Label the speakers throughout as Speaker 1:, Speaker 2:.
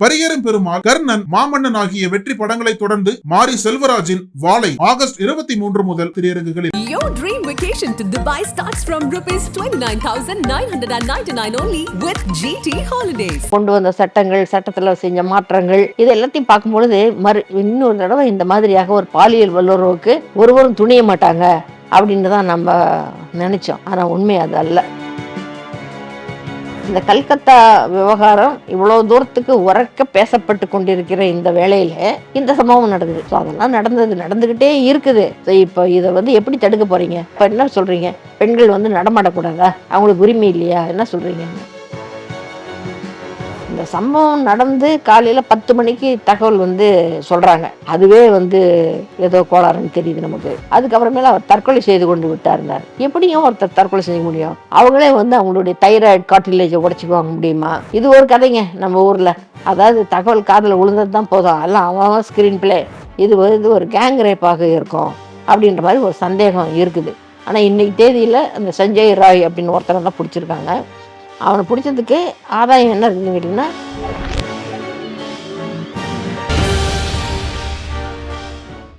Speaker 1: பரியேறும் பெருமாள் கர்ணன் மாமன்னன் ஆகிய வெற்றி படங்களை தொடர்ந்து மாரி செல்வராஜின் வாளை ஆகஸ்ட் இருபத்தி மூன்று முதல் திரையரங்குகளில்.
Speaker 2: Your dream vacation to Dubai starts from rupees 29,999 only with GT Holidays.
Speaker 3: கொண்டு வந்த சட்டங்கள் சட்டத்தில் செஞ்ச மாற்றங்கள் இது எல்லாத்தையும் பார்க்கும்பொழுது மறு இன்னொரு தடவை இந்த மாதிரியாக ஒரு பாலியல் வல்லுறவுக்கு ஒருவரும் துணிய மாட்டாங்க அப்படின்னு தான் நம்ம நினைச்சோம். ஆனால் உண்மை அது அல்ல. இந்த கல்கத்தா விவகாரம் இவ்வளவு தூரத்துக்கு உறக்க பேசப்பட்டு கொண்டிருக்கிற இந்த வேளையில இந்த சம்பவம் நடக்குது ஸோ அதெல்லாம் நடந்தது நடந்துகிட்டே இருக்குது. ஸோ இப்போ இதை வந்து எப்படி தடுக்க போறீங்க? இப்போ என்ன சொல்றீங்க? பெண்கள் வந்து நடமாடக்கூடாதா? அவங்களுக்கு உரிமை இல்லையா? என்ன சொல்றீங்க? இந்த சம்பவம் நடந்து காலையில் பத்து மணிக்கு தகவல் வந்து சொல்கிறாங்க அதுவே வந்து ஏதோ கோளாறுன்னு தெரியுது நமக்கு. அதுக்கப்புறமேல அவர் தற்கொலை செய்து கொண்டு விட்டார்னார் எப்படியும் ஒருத்தர் தற்கொலை செய்ய முடியும். அவங்களே வந்து அவங்களுடைய தைராய்டு காட்டிலேஜை உடச்சிக்குவாங்க முடியுமா? இது ஒரு கதைங்க நம்ம ஊரில். அதாவது தகவல் காதில் விழுந்தது தான் போதும். எல்லாம் அவன் ஸ்க்ரீன் பிளே இது வந்து ஒரு கேங் ரேப்பாக இருக்கும் அப்படின்ற மாதிரி ஒரு சந்தேகம் இருக்குது. ஆனால் இன்னைக்கு தேதியில் அந்த சஞ்சய் ராய் அப்படின்னு ஒருத்தரை தான் பிடிச்சிருக்காங்க. அவனை பிடிச்சதுக்கு ஆதாயம் என்ன இருக்குன்னு கேட்டிங்கன்னா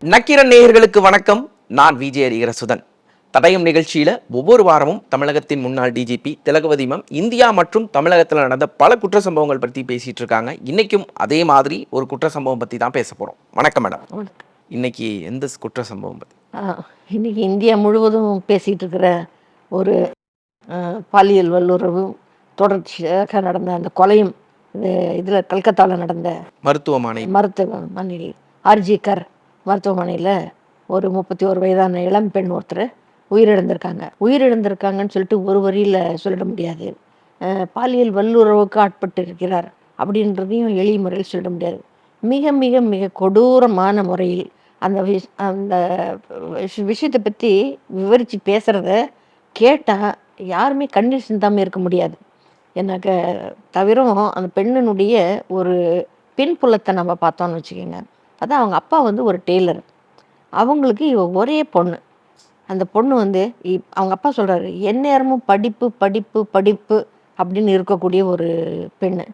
Speaker 4: நக்கிரன் நேயர்களுக்கு வணக்கம். நான் விஜய் ஹரிகரசுதன் தடயம் நிகழ்ச்சியில ஒவ்வொரு வாரமும் தமிழகத்தின் முன்னாள் டிஜிபி திலகவதி மேம் இந்தியா மற்றும் தமிழகத்தில் நடந்த பல குற்ற சம்பவங்கள் பற்றி பேசிட்டு இருக்காங்க. இன்னைக்கும் அதே மாதிரி ஒரு குற்ற சம்பவம் பத்தி தான் பேச போறோம். வணக்கம் மேடம் இன்னைக்கு எந்த குற்ற சம்பவம்
Speaker 3: ஆஹ், இன்னைக்கு இந்தியா முழுவதும் பேசிகிட்டு இருக்கிற ஒரு பாலியல் வல்லுறவும் தொடர்ச்சியாக நடந்த அந்த கொலையும் இது இதில் கல்கத்தாவில் நடந்த
Speaker 4: மருத்துவமனை.
Speaker 3: மருத்துவமனையில் ஆர்ஜிகர் மருத்துவமனையில் ஒரு முப்பத்தி ஒரு வயதான இளம் பெண் ஒருத்தர் உயிரிழந்திருக்காங்க. உயிரிழந்திருக்காங்கன்னு சொல்லிட்டு ஒரு வரியில் சொல்லிட முடியாது. பாலியல் வல்லுறவுக்கு ஆட்பட்டு இருக்கிறார் அப்படின்றதையும் எளிய முறையில் சொல்லிட முடியாது. மிக மிக மிக கொடூரமான முறையில் அந்த விஷ் அந்த விஷ- விஷயத்தை பற்றி விவரித்து பேசுகிறத கேட்டால் யாருமே கண்ணீர் சிந்தாமல் இருக்க முடியாது. எனக்கு தவிரும் அந்த பெண்ணினுடைய ஒரு பின்புலத்தை நம்ம பார்த்தோம்னு வச்சுக்கோங்க. அதான் அவங்க அப்பா வந்து ஒரு டெய்லர். அவங்களுக்கு இவ ஒரே பொண்ணு. அந்த பொண்ணு வந்து இப்- அவங்க அப்பா சொல்கிறாரு எந்நேரமும் படிப்பு படிப்பு படிப்பு அப்படின்னு இருக்கக்கூடிய ஒரு பெண்ணு.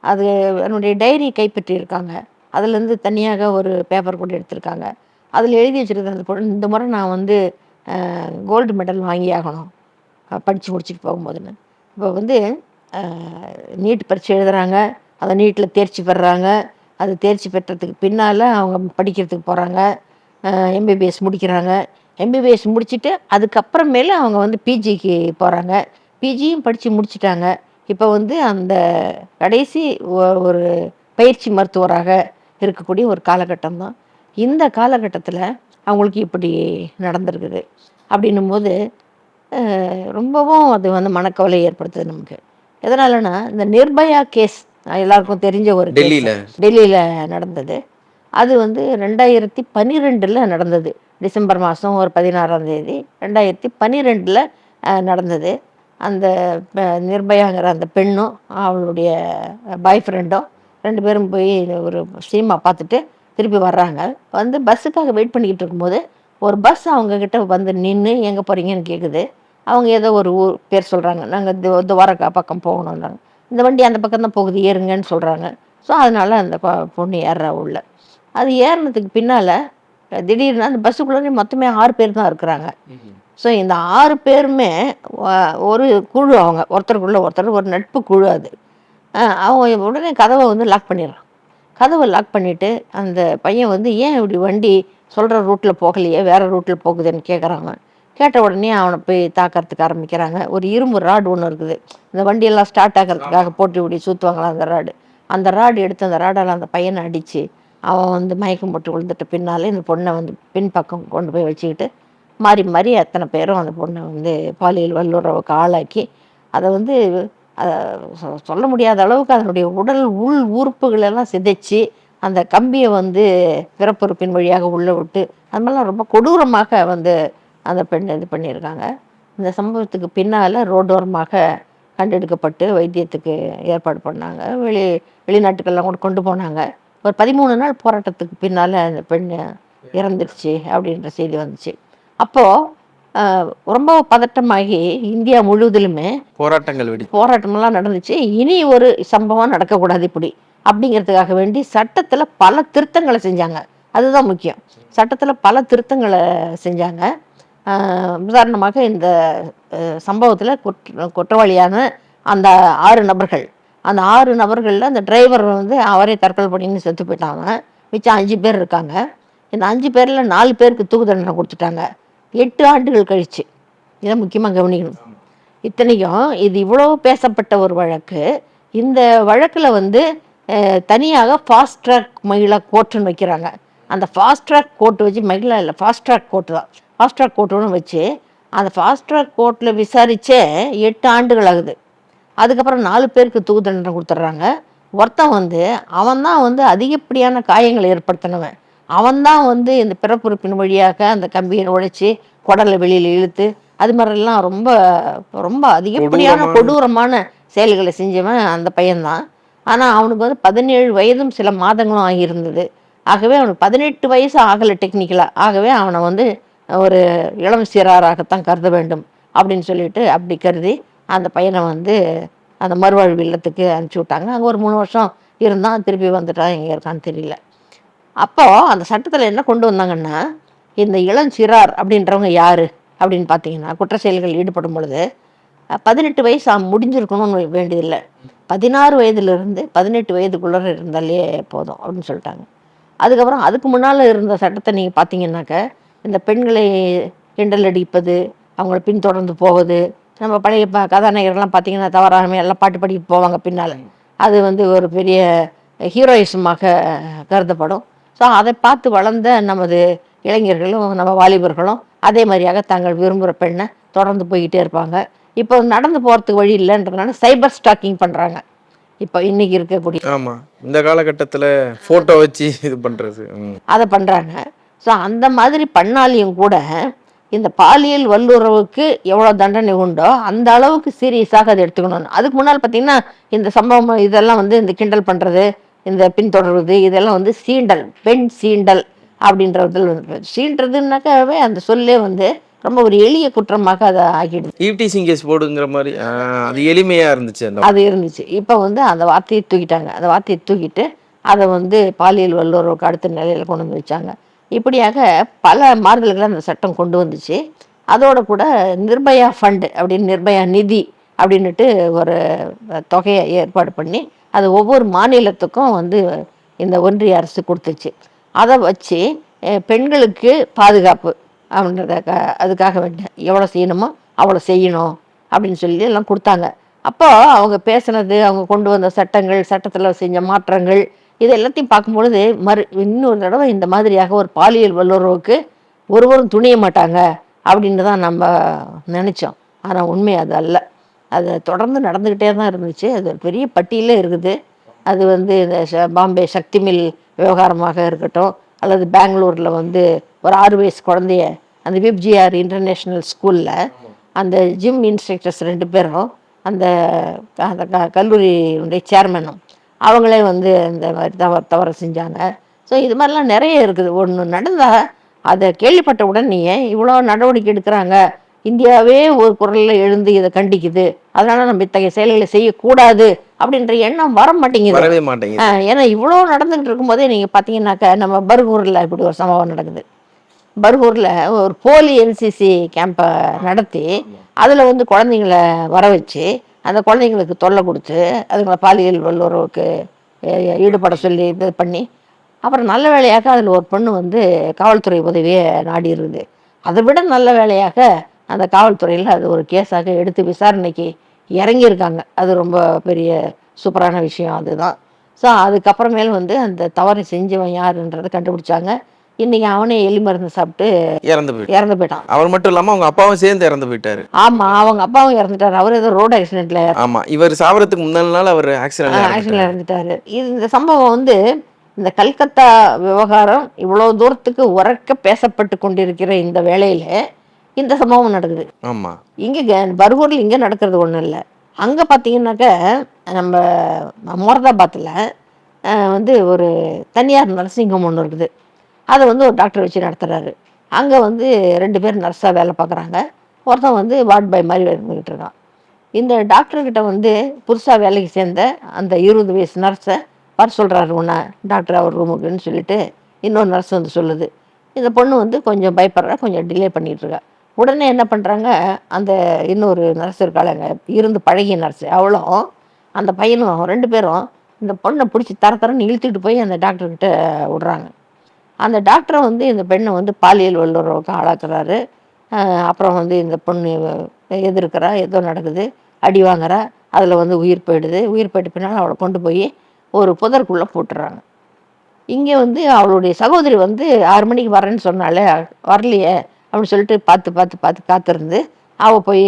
Speaker 3: அது என்னுடைய டைரி கைப்பற்றியிருக்காங்க. அதுலேருந்து தனியாக ஒரு பேப்பர் கூட எடுத்திருக்காங்க. அதில் எழுதி வச்சிருக்கிற அந்த பொண்ணு இந்த முறை நான் வந்து கோல்டு மெடல் வாங்கி ஆகணும் படித்து முடிச்சுட்டு போகும்போதுன்னு. இப்போ வந்து நீட் பரீட்சை எழுதுறாங்க. அதை நீட்டில் தேர்ச்சி பெறுறாங்க அது தேர்ச்சி பெற்றதுக்கு பின்னால் அவங்க படிக்கிறதுக்கு போகிறாங்க எம்பிபிஎஸ் முடிக்கிறாங்க. எம்பிபிஎஸ் முடிச்சுட்டு அதுக்கப்புறமேல அவங்க வந்து பிஜிக்கு போகிறாங்க பிஜியும் படித்து முடிச்சிட்டாங்க. இப்போ வந்து அந்த கடைசி ஒரு பயிற்சி மருத்துவராக இருக்கக்கூடிய ஒரு காலகட்டம் தான் இந்த காலகட்டத்தில் அவங்களுக்கு இப்படி நடந்திருக்குது. அப்படின்னும் போது ரொம்பவும் அது வந்து மனக்கவலை ஏற்படுத்துது நமக்கு. எதனாலனா இந்த நிர்பயா கேஸ் எல்லாருக்கும் தெரிஞ்ச ஒரு.
Speaker 4: டெல்லியில.
Speaker 3: டெல்லியில் நடந்தது. அது வந்து ரெண்டாயிரத்தி பன்னிரெண்டில் நடந்தது. டிசம்பர் மாதம் ஒரு பதினாறாம் தேதி ரெண்டாயிரத்தி பன்னிரெண்டில் நடந்தது. அந்த நிர்பயாங்கிற அந்த பெண்ணும் அவளுடைய பாய் ஃப்ரெண்டும் ரெண்டு பேரும் போய் ஒரு சினிமா பார்த்துட்டு திருப்பி வர்றாங்க. வந்து பஸ்ஸுக்காக வெயிட் பண்ணிக்கிட்டு இருக்கும்போது ஒரு பஸ் அவங்க கிட்ட வந்து நின்று எங்கே போகிறீங்கன்னு கேட்குது அவங்க ஏதோ ஒரு ஊர் பேர் சொல்கிறாங்க நாங்கள் துவாரகா பக்கம் போகணும்னாங்க. இந்த வண்டி அந்த பக்கம் தான் போகுது ஏறுங்கன்னு சொல்கிறாங்க ஸோ அதனால அந்த பொண்ணு ஏறுறா உள்ள. அது ஏறினதுக்கு பின்னால் திடீர்னு அந்த பஸ்ஸுக்குள்ளே மொத்தமே ஆறு பேர் தான் இருக்கிறாங்க. ஸோ இந்த ஆறு பேருமே ஒரு குழு அவங்க. ஒருத்தருக்குள்ள ஒருத்தர் ஒரு நட்பு குழு அது. அவங்க உடனே கதவை வந்து லாக் பண்ணிடுறான். கதவை லாக் பண்ணிவிட்டு அந்த பையன் வந்து ஏன் இப்படி வண்டி சொல்கிற ரூட்டில் போகலையே? வேறு ரூட்டில் போகுதுன்னு கேட்குறாங்க கேட்ட உடனே அவனை போய் தாக்கறதுக்கு ஆரம்பிக்கிறாங்க. ஒரு இரும்பு ராடு ஒன்று இருக்குது. இந்த வண்டியெல்லாம் ஸ்டார்ட் ஆகிறதுக்காக போட்டு விடி சுற்றுவாங்களா அந்த ராடு? அந்த ராடு எடுத்து அந்த ராடால் அந்த பையனை அடித்து அவன் வந்து மயக்கம் போட்டு விழுந்துட்ட பின்னாலே இந்த பொண்ணை வந்து பின்பக்கம் கொண்டு போய் வச்சுக்கிட்டு மாறி மாறி அத்தனை பேரும் அந்த பொண்ணை வந்து பாலியல் வல்லுறவுக்கு ஆளாக்கி அதை வந்து அதை சொ- சொல்ல முடியாத அளவுக்கு அதனுடைய உடல் உள் உறுப்புகளெல்லாம் சிதைச்சு அந்த கம்பியை வந்து பிறப்புறுப்பின் வழியாக உள்ளே விட்டு அது மாதிரிலாம் ரொம்ப கொடூரமாக வந்து அந்த பெண் இது பண்ணியிருக்காங்க. இந்த சம்பவத்துக்கு பின்னால் ரோடோரமாக கண்டெடுக்கப்பட்டு வைத்தியத்துக்கு ஏற்பாடு பண்ணாங்க. வெளி வெளிநாட்டுக்கெல்லாம் கூட கொண்டு போனாங்க. ஒரு பதிமூணு நாள் போராட்டத்துக்கு பின்னால் அந்த பெண் இறந்துருச்சு அப்படின்ற செய்தி வந்துச்சு. அப்போது ரொம்ப பதட்டமாகி இந்தியா முழுவதிலுமே
Speaker 4: போராட்டங்கள் வெடி
Speaker 3: போராட்டமெல்லாம் நடந்துச்சு. இனி ஒரு சம்பவம் நடக்கக்கூடாது இப்படி அப்படிங்கிறதுக்காக வேண்டி சட்டத்தில் பல திருத்தங்களை செஞ்சாங்க. அதுதான் முக்கியம். சட்டத்தில் பல திருத்தங்களை செஞ்சாங்க. உதாரணமாக இந்த சம்பவத்தில் குற்ற குற்றவாளியான அந்த ஆறு நபர்கள். அந்த ஆறு நபர்களில் அந்த டிரைவர் வந்து அவரே தற்கொலை பண்ணின்னு செத்து போயிட்டாங்க. மிச்சம் அஞ்சு பேர் இருக்காங்க. இந்த அஞ்சு பேரில் நாலு பேருக்கு தூக்கு தண்டனை கொடுத்துட்டாங்க. எட்டு ஆண்டுகள் கழிச்சு. இதை முக்கியமாக கவனிக்கணும். இத்தனைக்கும் இது இவ்வளோ பேசப்பட்ட ஒரு வழக்கு. இந்த வழக்கில் வந்து தனியாக ஃபாஸ்ட் ட்ராக் மகிழா கோர்ட்டுன்னு வைக்கிறாங்க. அந்த ஃபாஸ்ட் ட்ராக் கோர்ட்டு வச்சு மகிழா இல்லை ஃபாஸ்ட் ட்ராக் கோர்ட்டு தான். ஃபாஸ்ட் ட்ராக் கோர்ட்டுன்னு வச்சு அந்த ஃபாஸ்ட் ட்ராக் கோர்ட்டில் விசாரிச்சே எட்டு ஆண்டுகள் ஆகுது. அதுக்கப்புறம் நாலு பேருக்கு தூக்கு தண்டனை கொடுத்துட்றாங்க. ஒருத்தன் வந்து அவன்தான் வந்து அதிகப்படியான காயங்களை ஏற்படுத்தினவன். அவன்தான் வந்து இந்த பிறப்புறுப்பின் வழியாக அந்த கம்பியை உடைச்சி குடலை வெளியில் இழுத்து அது மாதிரிலாம் ரொம்ப ரொம்ப அதிகப்படியான
Speaker 4: கொடூரமான
Speaker 3: செயல்களை செஞ்சவன் அந்த பையன்தான் ஆனால் அவனுக்கு வந்து பதினேழு வயதும் சில மாதங்களும் ஆகியிருந்தது. ஆகவே அவனுக்கு பதினெட்டு வயசு ஆகலை டெக்னிக்கலாக ஆகவே அவனை வந்து ஒரு இளம் சிறாராகத்தான் கருத வேண்டும் அப்படின்னு சொல்லிட்டு அப்படி கருதி அந்த பையனை வந்து அந்த மறுவாழ்வு இல்லத்துக்கு அனுப்பிச்சி விட்டாங்க. அங்கே ஒரு மூணு வருஷம் இருந்தான் திருப்பி வந்துட்டான் எங்கே இருக்கான்னு தெரியல. அப்போது அந்த சட்டத்தில் என்ன கொண்டு வந்தாங்கன்னா இந்த இளஞ்சிறார் அப்படின்றவங்க யார் அப்படின்னு பார்த்தீங்கன்னா குற்ற செயல்கள் ஈடுபடும் பொழுது பதினெட்டு வயசு முடிஞ்சிருக்கணும்னு வேண்டியதில்லை. பதினாறு வயதுலேருந்து பதினெட்டு வயதுக்குள்ளே இருந்தாலே போதும் அப்படின்னு சொல்லிட்டாங்க. அதுக்கப்புறம் அதுக்கு முன்னால் இருந்த சட்டத்தை நீங்கள் பார்த்தீங்கன்னாக்க இந்த பெண்களை கிண்டல் அடிப்பது அவங்கள பின்தொடர்ந்து போவது நம்ம பழைய ப கதாநாயகர்லாம் பார்த்தீங்கன்னா தவறாம எல்லாம் பாட்டு பாடிட்டு போவாங்க பின்னால். அது வந்து ஒரு பெரிய ஹீரோயிசமாக கருதப்படும். ஸோ அதை பார்த்து வளர்ந்த நமது இளைஞர்களும் நம்ம வாலிபர்களும் அதே மாதிரியாக தாங்கள் விரும்புகிற பெண்ணை தொடர்ந்து போய்கிட்டே இருப்பாங்க. இப்போ நடந்து போகிறதுக்கு வழி இல்லைன்றதுனால சைபர் ஸ்டாக்கிங் பண்ணுறாங்க இப்போ இன்னைக்கு இருக்கக்கூடிய
Speaker 4: ஆமா. இந்த காலகட்டத்துல போட்டோ வச்சு இது பண்றது. ம்.
Speaker 3: அதை பண்ணுறாங்க ஸோ அந்த மாதிரி பண்ணாலையும் கூட இந்த பாலியல் வல்லுறவுக்கு எவ்வளோ தண்டனை உண்டோ அந்த அளவுக்கு சீரியஸாக அதை எடுத்துக்கணும். அதுக்கு முன்னால் பார்த்தீங்கன்னா இந்த சம்பவம் இதெல்லாம் வந்து இந்த கிண்டல் பண்ணுறது இந்த பின்தொடர்வது இதெல்லாம் வந்து சீண்டல் பெண் சீண்டல் அப்படின்றதில் வந்து சீன்றதுனாக்காவே அந்த சொல்லே வந்து ரொம்ப ஒரு எளிய குற்றமாக அதை ஆக்கிடுது
Speaker 4: ஈவ்டீசிங் கேஸ் போடுங்கிற மாதிரி அது எளிமையா இருந்துச்சு
Speaker 3: அது இருந்துச்சு. இப்போ வந்து அந்த வார்த்தையை தூக்கிட்டாங்க. அந்த வார்த்தையை தூக்கிட்டு அதை வந்து பாலியல் வல்லுறவுக்கு அடுத்த நிலையில் கொண்டு வந்து வச்சாங்க. இப்படியாக பல மாறுதல்களை அந்த சட்டம் கொண்டு வந்துச்சு. அதோட கூட நிர்பயா ஃபண்டு அப்படின்னு நிர்பயா நிதி அப்படின்னுட்டு ஒரு தொகையை ஏற்பாடு பண்ணி அது ஒவ்வொரு மாநிலத்துக்கும் வந்து இந்த ஒன்றிய அரசு கொடுத்துச்சு. அதை வச்சு பெண்களுக்கு பாதுகாப்பு அப்படின்றத க- அதுக்காக வேண்டிய எவ்வளோ செய்யணுமோ அவ்வளோ செய்யணும் அப்படின்னு சொல்லி எல்லாம் கொடுத்தாங்க. அப்போ அவங்க பேசுனது அவங்க கொண்டு வந்த சட்டங்கள் சட்டத்தில் செஞ்ச மாற்றங்கள் இது எல்லாத்தையும் பார்க்கும்பொழுது மறு இன்னொரு தடவை இந்த மாதிரியாக ஒரு பாலியல் வல்லுறவுக்கு ஒருவரும் துணிய மாட்டாங்க அப்படின்னு தான் நம்ம நினச்சோம். ஆனால் உண்மை அது அல்ல. அது தொடர்ந்து நடந்துக்கிட்டே தான் இருந்துச்சு. அது ஒரு பெரிய பட்டியலே இருக்குது. அது வந்து இந்த பாம்பே சக்தி மில் விவகாரமாக இருக்கட்டும் அல்லது பெங்களூரில் வந்து ஒரு ஆறு வயசு குழந்தைய அந்த விப்ஜிஆர் இன்டர்நேஷ்னல் ஸ்கூலில் அந்த ஜிம் இன்ஸ்ட்ரக்டர்ஸ் ரெண்டு பேரும் அந்த அந்த க கல்லூரியினுடைய சேர்மனும் அவங்களே வந்து இந்த மாதிரி தவறு தவறு செஞ்சாங்க. ஸோ இது மாதிரிலாம் நிறைய இருக்குது. ஒன்று நடந்தால் அதை கேள்விப்பட்ட உடனேயே இவ்வளோ நடவடிக்கை எடுக்கிறாங்க? இந்தியாவே ஒரு குரலில் எழுந்து இதை கண்டிக்குது. அதனால நம்ம இத்தகைய செயல்களை செய்யக்கூடாது அப்படின்ற எண்ணம் வர மாட்டேங்குது.
Speaker 4: வரவே மாட்டேங்குது.
Speaker 3: ஏன்னா இவ்வளோ நடந்துகிட்டு இருக்கும்போதே நீங்கள் பார்த்தீங்கன்னாக்கா நம்ம பர்கூரில் இப்படி ஒரு சம்பவம் நடக்குது. பர்கூரில் ஒரு போலி என்சிசி கேம்பை நடத்தி அதில் வந்து குழந்தைங்கள வர வச்சு அந்த குழந்தைங்களுக்கு தொல்லை கொடுத்து அதுங்களை பாலியல் வல்லுறவுக்கு ஈடுபட சொல்லி இது பண்ணி அப்புறம் நல்ல வேலையாக அதில் ஒரு பொண்ணு வந்து காவல்துறை உதவியை நாடி இருக்குது அதை விட நல்ல வேலையாக அந்த காவல்துறையில் அது ஒரு கேஸாக எடுத்து விசாரணைக்கு இறங்கியிருக்காங்க. அது ரொம்ப பெரிய சூப்பரான விஷயம் அதுதான். ஸோ அதுக்கப்புறமேல் வந்து அந்த தவறை செஞ்சவன் யாருன்றதை கண்டுபிடிச்சாங்க. இன்னைக்கு அவனே எலி மருந்து சாப்பிட்டு
Speaker 4: இறந்து போயிட்டு
Speaker 3: இறந்து போயிட்டான்.
Speaker 4: அவர் மட்டும் இல்லாம அவங்க அப்பாவும் சேர்ந்து இறந்து போயிட்டாரு.
Speaker 3: ஆமா அவங்க அப்பாவும் இறந்துட்டாரு. அவர் ஏதோ ரோடு ஆக்சிடென்ட்ல
Speaker 4: ஆமா இவர் சாவறதுக்கு முன்னாள் நாள் அவர்
Speaker 3: ஆக்சிடென்ட்ல
Speaker 4: ஆக்சிடென்ட்
Speaker 3: இறந்துட்டாரு. இது இந்த சம்பவம் வந்து இந்த கல்கத்தா விவகாரம் இவ்வளவு தூரத்துக்கு உறக்க பேசப்பட்டு கொண்டிருக்கிற இந்த வேளையில இந்த சம்பவம் நடக்குது.
Speaker 4: ஆமா.
Speaker 3: இங்கே பர்கூரில் இங்கே நடக்கிறது ஒன்றும் இல்லை. அங்கே பார்த்தீங்கன்னாக்க நம்ம மொரதாபாத்தில் வந்து ஒரு தனியார் நர்சிங் ஹோம் ஒன்று இருக்குது. அதை வந்து ஒரு டாக்டர் வச்சு நடத்துகிறாரு அங்கே வந்து ரெண்டு பேர் நர்ஸாக வேலை பார்க்குறாங்க. ஒருத்தன் வந்து வார்ட் பாய் மாதிரி இருந்துக்கிட்டு இருக்கான். இந்த டாக்டர்கிட்ட வந்து புதுசாக வேலைக்கு சேர்ந்த அந்த இருபது வயசு நர்ஸை வர சொல்கிறாரு உன்னை. டாக்டர் அவர் ரூமுக்குன்னு சொல்லிட்டு இன்னொரு நர்ஸ் வந்து சொல்லுது. இந்த பொண்ணு வந்து கொஞ்சம் பயப்படுறா கொஞ்சம் டிலே பண்ணிகிட்ருக்கா உடனே என்ன பண்ணுறாங்க அந்த இன்னொரு நர்ஸ் இருக்காளங்க இருந்து பழகிய நர்ஸு அவளும் அந்த பையனும் ரெண்டு பேரும் இந்த பொண்ணை பிடிச்சி தர தரன்னு இழுத்துட்டு போய் அந்த டாக்டர்கிட்ட விடுறாங்க. அந்த டாக்டரை வந்து இந்த பெண்ணை வந்து பாலியல் வல்லுறவுக்கு ஆளாக்குறாரு. அப்புறம் வந்து இந்த பொண்ணு எதிர்க்கிறா ஏதோ நடக்குது அடி வாங்குறா அதில் வந்து உயிர் போயிடுது. உயிர் போயிட்டு பின்னால் அவளை கொண்டு போய் ஒரு புதற்குள்ளே போட்டுறாங்க. இங்கே வந்து அவளுடைய சகோதரி வந்து ஆறு மணிக்கு வரேன்னு சொன்னாலே வரலையே அப்படின்னு சொல்லிட்டு பார்த்து பார்த்து பார்த்து காத்திருந்து அவள் போய்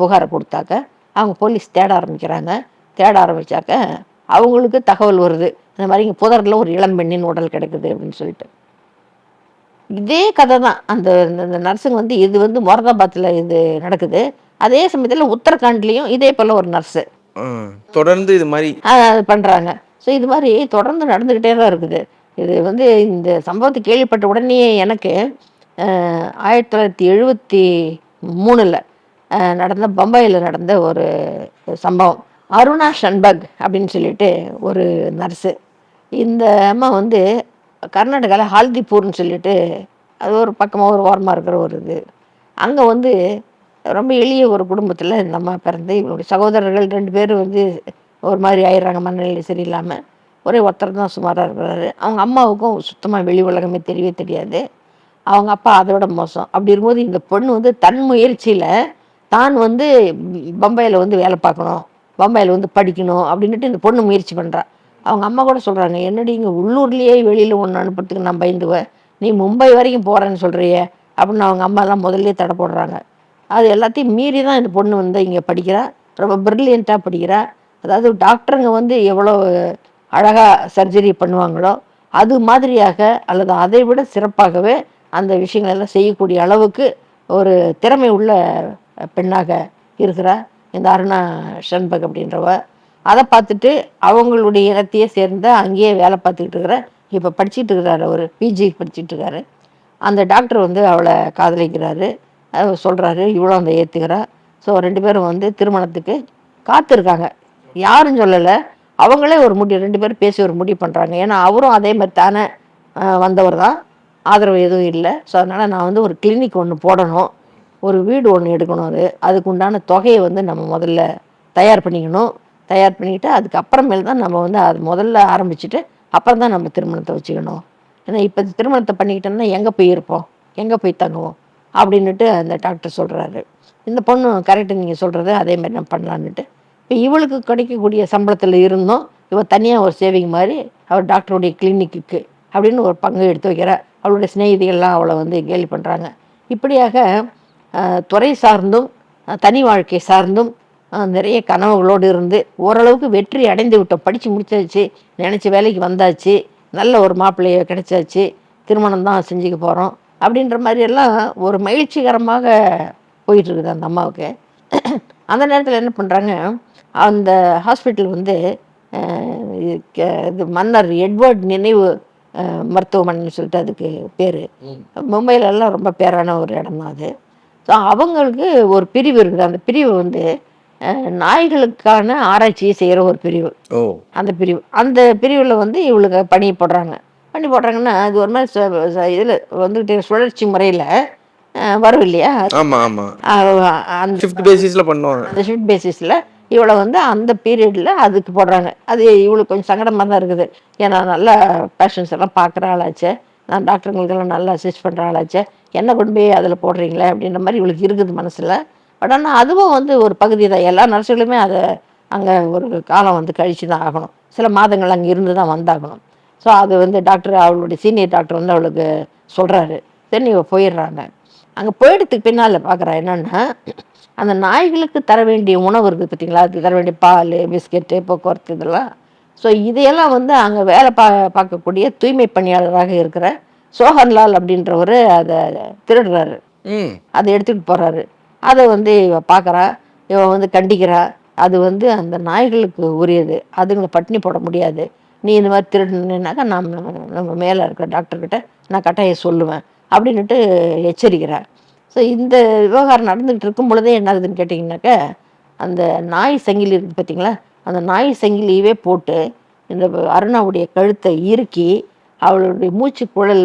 Speaker 3: புகாரை கொடுத்தாக்க அவங்க போலீஸ் தேட ஆரம்பிக்கிறாங்க. தேட ஆரம்பித்தாக்க அவங்களுக்கு தகவல் வருது. இந்த மாதிரி இங்கே புதரில் ஒரு இளம்பெண்ணின் உடல் கிடக்குது அப்படின்னு சொல்லிட்டு. இதே கதை தான் அந்த இந்த நர்ஸுங்க வந்து இது வந்து மொரதாபாத்தில் இது நடக்குது. அதே சமயத்தில் உத்தரகாண்ட்லேயும் இதே போல் ஒரு நர்ஸு.
Speaker 4: தொடர்ந்து இது மாதிரி
Speaker 3: பண்ணுறாங்க ஸோ இது மாதிரி தொடர்ந்து நடந்துக்கிட்டே தான் இருக்குது. இது வந்து இந்த சம்பவத்தை கேள்விப்பட்ட உடனே எனக்கு ஆயிரத்தி தொள்ளாயிரத்தி எழுபத்தி மூணில் நடந்த பம்பாயில் நடந்த ஒரு சம்பவம். அருணா ஷன்பக் அப்படின்னு சொல்லிட்டு ஒரு நர்ஸு. இந்த அம்மா வந்து கர்நாடகாவில் ஹால்திப்பூர்னு சொல்லிட்டு அது ஒரு பக்கமாக ஒரு ஓரமாக இருக்கிற ஒரு இது. அங்கே வந்து ரொம்ப எளிய ஒரு குடும்பத்தில் இந்த அம்மா பிறந்து இவங்களுடைய சகோதரர்கள் ரெண்டு பேரும் வந்து ஒரு மாதிரி ஆயிடுறாங்க மனநிலை சரியில்லாமல் ஒரே ஒருத்தர் தான் சுமாராக இருக்கிறாரு. அவங்க அம்மாவுக்கும் சுத்தமாக வெளி உலகமே தெரியவே தெரியாது. அவங்க அப்பா அதை விட மோசம். அப்படி இருக்கும்போது இந்த பொண்ணு வந்து தன் முயற்சியில் தான் வந்து பம்பாயில் வந்து வேலை பார்க்கணும் பம்பாயில் வந்து படிக்கணும் அப்படின்ட்டு இந்த பொண்ணு முயற்சி பண்ணுறா அவங்க அம்மா கூட சொல்கிறாங்க என்னடி இங்கே உள்ளூர்லேயே வெளியில் ஒன்று அனுப்புறதுக்கு நான் பயந்துவேன். நீ மும்பை வரைக்கும் போகிறேன்னு சொல்கிறியே அப்படின்னு அவங்க அம்மாலாம் முதல்ல தடை போடுறாங்க. அது எல்லாத்தையும் மீறி தான் இந்த பொண்ணு வந்து இங்கே படிக்கிறா. ரொம்ப ப்ரில்லியண்ட்டாக படிக்கிறா. அதாவது டாக்டருங்க வந்து எவ்வளோ அழகாக சர்ஜரி பண்ணுவாங்களோ அது மாதிரியாக அல்லது அதை விட சிறப்பாகவே அந்த விஷயங்கள் எல்லாம் செய்யக்கூடிய அளவுக்கு ஒரு திறமை உள்ள பெண்ணாக இருக்கிறா. இந்த அருணா ஷண்பக் அப்படின்றவ. அதை பார்த்துட்டு அவங்களுடைய இனத்தையே சேர்ந்த அங்கேயே வேலை பார்த்துக்கிட்டு இருக்கிற இப்போ படிச்சுட்டு இருக்கிறாரு அவர் பிஜி படிச்சுட்டு இருக்காரு. அந்த டாக்டர் வந்து அவளை காதலிக்கிறாரு. அவர் சொல்கிறாரு இவ்வளோ அந்த ஏற்றுக்கிறா ஸோ ரெண்டு பேரும் வந்து திருமணத்துக்கு காத்திருக்காங்க. யாரும் சொல்லலை. அவங்களே ஒரு முடிவு ரெண்டு பேரும் பேசி ஒரு முடிவு பண்ணுறாங்க ஏன்னா அவரும் அதே மாதிரி தானே வந்தவர் தான். ஆதரவு எதுவும் இல்லை. ஸோ அதனால் நான் வந்து ஒரு கிளினிக் ஒன்று போடணும். ஒரு வீடு ஒன்று எடுக்கணும் அது. அதுக்கு உண்டான தொகையை வந்து நம்ம முதல்ல தயார் பண்ணிக்கணும். தயார் பண்ணிக்கிட்டு அதுக்கப்புறமேல் தான் நம்ம வந்து அது முதல்ல ஆரம்பிச்சுட்டு அப்புறம் தான் நம்ம திருமணத்தை வச்சுக்கணும். ஏன்னா இப்போ திருமணத்தை பண்ணிக்கிட்டோம்னா எங்கே போய் இருப்போம்? எங்கே போய் தங்குவோம்? அப்படின்னுட்டு அந்த டாக்டர் சொல்கிறாரு இந்த பொண்ணு கரெக்டு நீங்கள் சொல்கிறது அதே மாதிரி நான் பண்ணலான்னுட்டு. இப்போ இவளுக்கு கிடைக்கக்கூடிய சம்பளத்தில் இருந்தும் இவள் தனியாக ஒரு சேவிங் மாதிரி அவர் டாக்டருடைய கிளினிக்குக்கு அப்படின்னு ஒரு பங்கு எடுத்து வைக்கிறார் அவளுடைய சிநேகிதிகள்லாம் அவளை வந்து கேலி பண்ணுறாங்க இப்படியாக துறை சார்ந்தும் தனி வாழ்க்கை சார்ந்தும் நிறைய கனவுகளோடு இருந்து ஓரளவுக்கு வெற்றி அடைந்து விட்டோம். படித்து முடிச்சாச்சு நினச்ச வேலைக்கு வந்தாச்சு நல்ல ஒரு மாப்பிள்ளைய கிடைச்சாச்சு திருமணம் தான் செஞ்சுக்க போகிறோம் அப்படின்ற மாதிரி எல்லாம் ஒரு மகிழ்ச்சிகரமாக போயிட்டு இருக்குது அந்த அம்மாவுக்கு. அந்த நேரத்தில் என்ன பண்ணுறாங்க அந்த ஹாஸ்பிட்டல் வந்து இது மன்னர் எட்வர்ட் நினைவு மருத்துவமனைன்னு சொல்லிட்டு அதுக்கு பேர். மும்பையில எல்லாம் ரொம்ப பேரான ஒரு இடம் தான் அது. ஸோ அவங்களுக்கு ஒரு பிரிவு இருக்குது. அந்த பிரிவு வந்து நாய்களுக்கான ஆராய்ச்சியை செய்கிற ஒரு பிரிவு. அந்த பிரிவு. அந்த பிரிவில் வந்து இவளுக்கு பணி போடுறாங்க. பண்ணி போடுறாங்கன்னா அது ஒரு மாதிரி இதில் வந்துக்கிட்டு சுழற்சி முறையில் வரும் இல்லையா?
Speaker 4: ஆமா ஆமா.
Speaker 3: அஹ் அந்த
Speaker 4: ஷிஃப்ட் பேசிஸ்ல பண்ணுவாங்க.
Speaker 3: அந்த ஷிஃப்ட் பேசிஸில் இவளை வந்து அந்த பீரியடில் அதுக்கு போடுறாங்க. அது இவளுக்கு கொஞ்சம் சங்கடமாக தான் இருக்குது. ஏன்னா நல்லா பேஷண்ட்ஸ் எல்லாம் பார்க்குற ஆளாச்சே. நான் டாக்டருங்களுக்கெல்லாம் நல்லா அசிஸ்ட் பண்ணுற ஆளாச்சே. என்ன கொண்டு போய் அதில் போடுறீங்களே அப்படின்ற மாதிரி இவளுக்கு இருக்குது மனசில். பட் ஆனால் அதுவும் வந்து ஒரு பகுதி தான் எல்லா நர்ஸுகளுமே அதை அங்கே ஒரு காலம் வந்து கழித்து தான் ஆகணும். சில மாதங்கள் அங்கே இருந்து தான் வந்தாகணும். ஸோ அது வந்து டாக்டர் அவளுடைய சீனியர் டாக்டர் வந்து அவளுக்கு சொல்கிறாரு இவ போயிடுறாங்க. அங்கே போயிடுறதுக்கு பின்னால் பார்க்குறா என்னன்னா அந்த நாய்களுக்கு தர வேண்டிய உணவு இருக்குது பார்த்தீங்களா அது தர வேண்டிய பால் பிஸ்கெட்டு போக்குவரத்து இதெல்லாம். ஸோ இதையெல்லாம் வந்து அங்கே வேலை பா பார்க்கக்கூடிய தூய்மை பணியாளராக இருக்கிற சோஹன்லால் அப்படின்றவர் அதை திருடுறாரு. அதை எடுத்துகிட்டு போகிறாரு அதை வந்து இவ பார்க்குறா. இவ வந்து கண்டிக்கிறா. அது வந்து அந்த நாய்களுக்கு உரியது. அதுங்களை பட்டினி போட முடியாது. நீ இந்த மாதிரி திருடுனாக்கா நான் நம்ம மேலே இருக்கிற டாக்டர்கிட்ட நான் கட்டாயம் சொல்லுவேன். அப்படின்ட்டு எச்சரிக்கிறார். ஸோ இந்த விவகாரம் நடந்துகிட்டு இருக்கும் பொழுதே என்ன ஆகுதுன்னு கேட்டிங்கனாக்கா அந்த நாய் சங்கிலி இருக்குது பார்த்தீங்களா? அந்த நாய் சங்கிலியவே போட்டு இந்த அருணாவுடைய கழுத்தை இறுக்கி அவளுடைய மூச்சு குழல்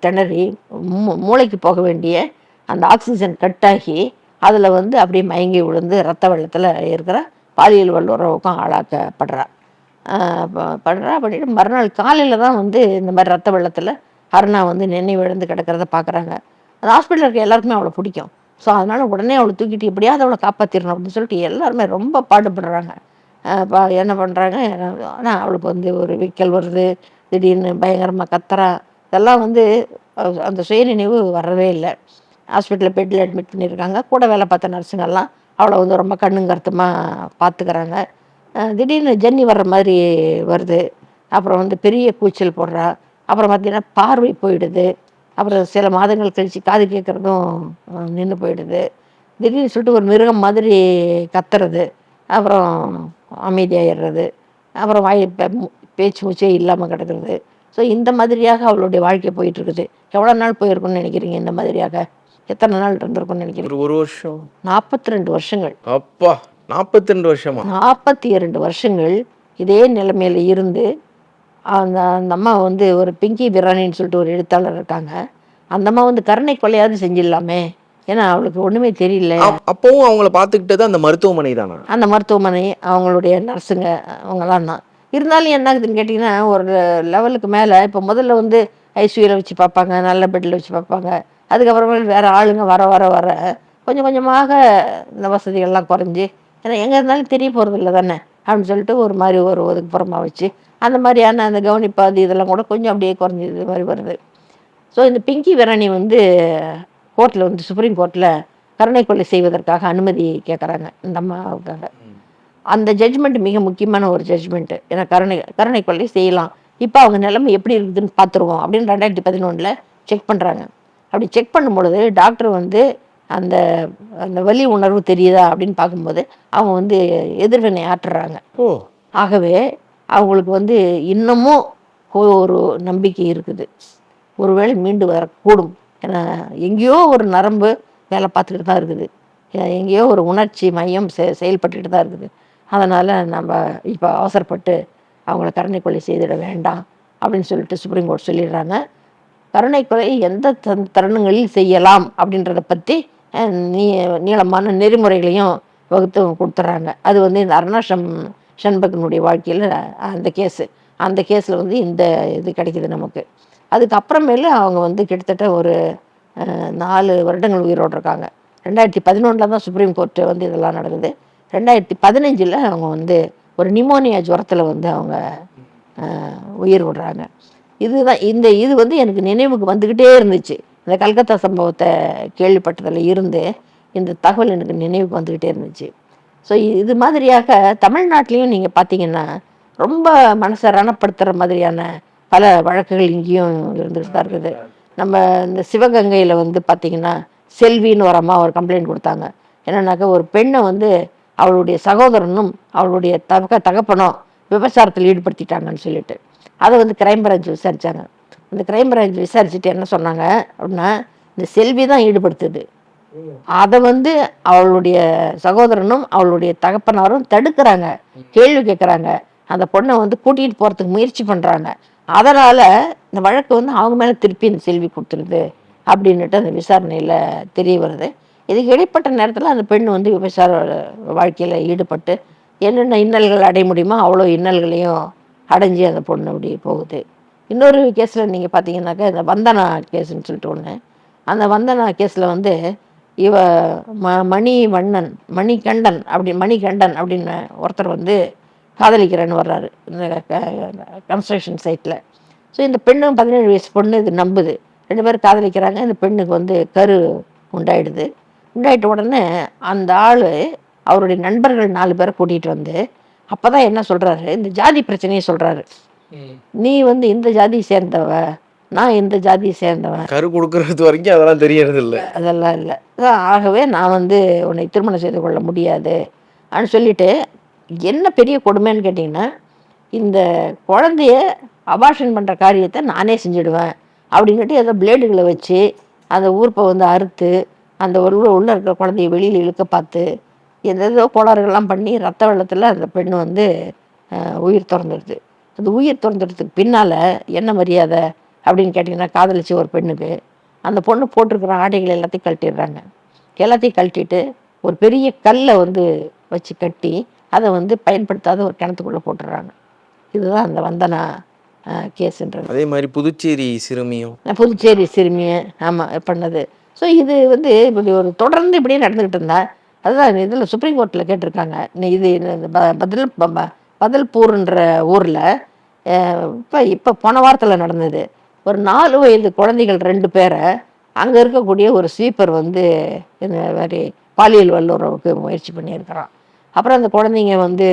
Speaker 3: திணறி மூ- மூளைக்கு போக வேண்டிய அந்த ஆக்சிஜன் கட் ஆகி அதில் வந்து அப்படியே மயங்கி விழுந்து ரத்த வெள்ளத்தில் இருக்கிற பாலியல் வல்லுறவுக்கும் ஆளாக்கப்படுறா படுறா பண்ணிட்டு மறுநாள் காலையில் தான் வந்து இந்த மாதிரி ரத்த வெள்ளத்தில் அருணா வந்து நினைவிழந்து கிடக்கிறத பார்க்குறாங்க அந்த ஹாஸ்பிட்டலில் இருக்க எல்லாருக்குமே அவளை பிடிக்கும். ஸோ அதனால் உடனே அவளை தூக்கிட்டு எப்படியாவது அவளை காப்பாற்றிடணும் அப்படின்னு சொல்லிட்டு எல்லாருமே ரொம்ப பாடுபடுறாங்க. பா- என்ன பண்ணுறாங்க ஆனால் அவளுக்கு வந்து ஒரு விக்கல் வருது. திடீர்னு பயங்கரமாக கத்துறா. இதெல்லாம் வந்து அந்த சுயநினைவு வரவே இல்லை. ஹாஸ்பிட்டலில் பெட்டில் அட்மிட் பண்ணியிருக்காங்க கூட வேலை பார்த்த நர்ஸுங்கெல்லாம் அவளை வந்து ரொம்ப கண்ணும் கருத்துமாக பார்த்துக்கிறாங்க. திடீர்னு ஜன்னி வர்ற மாதிரி வருது. அப்புறம் வந்து பெரிய கூச்சல் போடுறா. அப்புறம் பார்த்தீங்கன்னா பார்வை போயிடுது. அப்புறம் சில மாதங்கள் கழித்து காது கேட்குறதும் நின்று போயிடுது. திடீர்னு சொல்லிட்டு ஒரு மிருகம் மாதிரி கத்துறது. அப்புறம் அமைதியாயிடுறது. அப்புறம் வாய் பேச்சு மூச்சே இல்லாமல் கிடக்கிறது. ஸோ இந்த மாதிரியாக அவளுடைய வாழ்க்கை போயிட்டு இருக்குது. எவ்வளோ நாள் போயிருக்குன்னு நினைக்கிறீங்க இந்த மாதிரியாக? எத்தனை நாள் இருந்திருக்கும்னு நினைக்கிறீங்க?
Speaker 4: ஒரு ஒரு வருஷம்.
Speaker 3: நாற்பத்தி ரெண்டு வருஷங்கள்.
Speaker 4: அப்பா நாற்பத்தி ரெண்டு வருஷமா?
Speaker 3: நாற்பத்தி இரண்டு வருஷங்கள் இதே நிலைமையில இருந்து அந்த அந்த அம்மா வந்து ஒரு பிங்கி பிரானின்னு சொல்லிட்டு ஒரு எழுத்தாளர் இருக்காங்க. அந்த அம்மா வந்து கருணை கொலையாவது செஞ்சிடலாமே. ஏன்னா அவளுக்கு ஒன்றுமே தெரியல.
Speaker 4: அப்- அப்பவும் அவங்கள பார்த்துக்கிட்டது அந்த மருத்துவமனை தானா?
Speaker 3: அந்த மருத்துவமனை அவங்களுடைய நர்ஸுங்க அவங்களாம் தான். இருந்தாலும் என்ன ஆகுதுன்னு கேட்டிங்கன்னா ஒரு லெவலுக்கு மேலே இப்போ முதல்ல வந்து ஐசியூவில் வச்சு பார்ப்பாங்க நல்ல பெட்டில் வச்சு பார்ப்பாங்க. அதுக்கப்புறமேல் வேறு ஆளுங்க வர வர வர கொஞ்சம் கொஞ்சமாக இந்த வசதிகள்லாம் குறைஞ்சி ஏன்னா எங்கே இருந்தாலும் தெரிய போகிறது இல்லை தானே அப்படின்னு சொல்லிட்டு ஒரு மாதிரி ஒரு ஒதுக்குப்புறமா வச்சு அந்த மாதிரியான அந்த கவனிப்பாது இதெல்லாம் கூட கொஞ்சம் அப்படியே குறைஞ்சது மாதிரி வருது. ஸோ இந்த பிங்கி விரணி வந்து கோர்ட்டில் வந்து சுப்ரீம் கோர்ட்டில் கருணை கொலை செய்வதற்காக அனுமதி கேட்குறாங்க இந்த அம்மாவுக்காக. அந்த ஜட்ஜ்மெண்ட் மிக முக்கியமான ஒரு ஜட்ஜ்மெண்ட்டு ஏன்னா கருணை கருணை கொலை செய்யலாம். இப்போ அவங்க நிலைமை எப்படி இருக்குதுன்னு பார்த்துருவோம் அப்படின்னு ரெண்டாயிரத்தி பதினொன்றில் செக் பண்ணுறாங்க அப்படி செக் பண்ணும்பொழுது டாக்டர் வந்து அந்த அந்த வலி உணர்வு தெரியுதா அப்படின்னு பார்க்கும்போது அவங்க வந்து எதிர்வினை ஆற்றுறாங்க. ஆகவே அவங்களுக்கு வந்து இன்னமும் ஒரு நம்பிக்கை இருக்குது. ஒருவேளை மீண்டு வரக்கூடும். ஏன்னா எங்கேயோ ஒரு நரம்பு வேலை பார்த்துக்கிட்டு தான் இருக்குது. எங்கேயோ ஒரு உணர்ச்சி மையம் செ செயல்பட்டுக்கிட்டு தான் இருக்குது. அதனால் நம்ம இப்போ அவசரப்பட்டு அவங்கள கருணை கொலை செய்திட வேண்டாம் அப்படின்னு சொல்லிட்டு சுப்ரீம் கோர்ட் சொல்லிடுறாங்க. கருணை கொலை எந்த தருணங்களில் செய்யலாம் அப்படின்றத பற்றி நீ நீளமான நெறிமுறைகளையும் வகுத்து கொடுத்துட்றாங்க அது வந்து இந்த அருணாஷம் ஷண்பகனுடைய வாழ்க்கையில் அந்த கேஸு அந்த கேஸில் வந்து இந்த இது கிடைக்கிது நமக்கு. அதுக்கப்புறமேலு அவங்க வந்து கிட்டத்தட்ட ஒரு நாலு வருடங்கள் உயிரோடு இருக்காங்க. ரெண்டாயிரத்தி பதினொன்றில் தான் சுப்ரீம் கோர்ட்டு வந்து இதெல்லாம் நடக்குது ரெண்டாயிரத்தி பதினஞ்சில் அவங்க வந்து ஒரு நிமோனியா ஜுரத்தில் வந்து அவங்க உயிர் விடுறாங்க. இதுதான் இந்த இது வந்து எனக்கு நினைவுக்கு வந்துக்கிட்டே இருந்துச்சு. இந்த கல்கத்தா சம்பவத்தை கேள்விப்பட்டதில் இருந்து இந்த தகவல் எனக்கு நினைவுக்கு வந்துக்கிட்டே இருந்துச்சு. ஸோ இது மாதிரியாக தமிழ்நாட்டிலையும் நீங்கள் பார்த்தீங்கன்னா ரொம்ப மனசை ரணப்படுத்துகிற மாதிரியான பல வழக்குகள் இங்கேயும் இருந்துட்டு தான் இருக்குது. நம்ம இந்த சிவகங்கையில் வந்து பார்த்தீங்கன்னா செல்வின்னு ஒரு அம்மா ஒரு கம்ப்ளைண்ட் கொடுத்தாங்க. என்னன்னாக்கா ஒரு பெண்ணை வந்து அவளுடைய சகோதரனும் அவளுடைய தக தகப்பனும் விபச்சாரத்தில் ஈடுபடுத்திட்டாங்கன்னு சொல்லிட்டு. அதை வந்து கிரைம் பிரான்ச் விசாரித்தாங்க அந்த கிரைம் பிரான்ச் விசாரிச்சுட்டு என்ன சொன்னாங்க அப்படின்னா இந்த செல்வி தான் ஈடுபடுத்துது. அதை வந்து அவளுடைய சகோதரனும் அவளுடைய தகப்பனாரும் தடுக்கிறாங்க. கேள்வி கேட்குறாங்க அந்த பொண்ணை வந்து கூட்டிகிட்டு போகிறதுக்கு முயற்சி பண்ணுறாங்க அதனால் இந்த வழக்கு வந்து அவங்க மேலே திருப்பி இந்த செல்வி கொடுத்துருது அப்படின்னுட்டு அந்த விசாரணையில் தெரிய வருது. இதுக்கு இடைப்பட்ட நேரத்தில் அந்த பெண் வந்து விபச்சார வாழ்க்கையில் ஈடுபட்டு என்னென்ன இன்னல்கள் அடைய முடியுமோ அவ்வளோ இன்னல்களையும் அடைஞ்சு அந்த பொண்ணு அப்படி போகுது. இன்னொரு கேஸில் நீங்கள் பார்த்தீங்கன்னாக்கா இந்த வந்தனா கேஸ்ன்னு சொல்லிட்டு ஒன்று அந்த வந்தனா கேஸில் வந்து இவ ம மணி வண்ணன் மணிகண்டன் அப்படி மணிகண்டன் அப்படின்னு ஒருத்தர் வந்து காதலிக்கிறேன்னு வர்றாரு. இந்த கன்ஸ்ட்ரக்ஷன் சைட்டில் ஸோ இந்த பெண்ணும் பதினேழு வயசு பொண்ணு இது நம்புது. ரெண்டு பேரும் காதலிக்கிறாங்க. இந்த பெண்ணுக்கு வந்து கரு உண்டாயிடுது. உண்டாயிட்ட உடனே அந்த ஆள் அவருடைய நண்பர்கள் நாலு பேரை கூட்டிகிட்டு வந்து அப்போ தான் என்ன சொல்கிறாரு இந்த ஜாதி பிரச்சனையை சொல்கிறாரு நீ வந்து இந்த ஜாதியை சேர்ந்தவ நான் இந்த ஜாதியை சேர்ந்தவன்.
Speaker 4: கரு கொடுக்கறது வரைக்கும் அதெல்லாம் தெரியறது இல்ல
Speaker 3: அதெல்லாம் இல்லை. ஆகவே நான் வந்து உன்னை திருமணம் செய்து கொள்ள முடியாது அப்படின்னு சொல்லிட்டு என்ன பெரிய கொடுமைன்னு கேட்டிங்கன்னா இந்த குழந்தைய அபாஷன் பண்ணுற காரியத்தை நானே செஞ்சுடுவேன் அப்படின்னுட்டு ஏதோ பிளேடுகளை வச்சு அந்த ஊர்ப்பை வந்து அறுத்து அந்த உள்ள உள்ளே இருக்கிற குழந்தைய வெளியில் இழுக்க பார்த்து எதேதோ கோளாறுகள்லாம் பண்ணி ரத்த வெள்ளத்தில் அந்த பெண் வந்து உயிர் திறந்துடுது அந்த உயிர் திறந்துறதுக்கு பின்னால் என்ன மரியாதை அப்படின்னு கேட்டிங்கன்னா காதலிச்ச ஒரு பெண்ணுக்கு அந்த பொண்ணு போட்டிருக்கிற ஆடைகள் எல்லாத்தையும் கழட்டிடுறாங்க. எல்லாத்தையும் கழட்டிட்டு ஒரு பெரிய கல்லை வந்து வச்சு கட்டி அதை வந்து பயன்படுத்தாத ஒரு கிணத்துக்குள்ளே போட்டுடுறாங்க. இதுதான் அந்த வந்தனா கேஸுன்றது.
Speaker 4: அதே மாதிரி புதுச்சேரி சிறுமியும்.
Speaker 3: புதுச்சேரி சிறுமியை ஆமாம் பண்ணது. ஸோ இது வந்து இப்படி ஒரு தொடர்ந்து இப்படியே நடந்துக்கிட்டு இருந்தா அதுதான் இதில் சுப்ரீம் கோர்ட்டில் கேட்டிருக்காங்க. இது ப- பதில் பதில்பூர்ன்ற பதல்பூர்ன்ற ஊரில் இப்போ இப்போ போன வாரத்தில் நடந்தது. ஒரு நாலு வயது குழந்தைகள் ரெண்டு பேரை அங்கே இருக்கக்கூடிய ஒரு ஸ்வீப்பர் வந்து இந்த மாதிரி பாலியல் வல்லுறவுக்கு முயற்சி பண்ணியிருக்கிறான். அப்புறம் அந்த குழந்தைங்க வந்து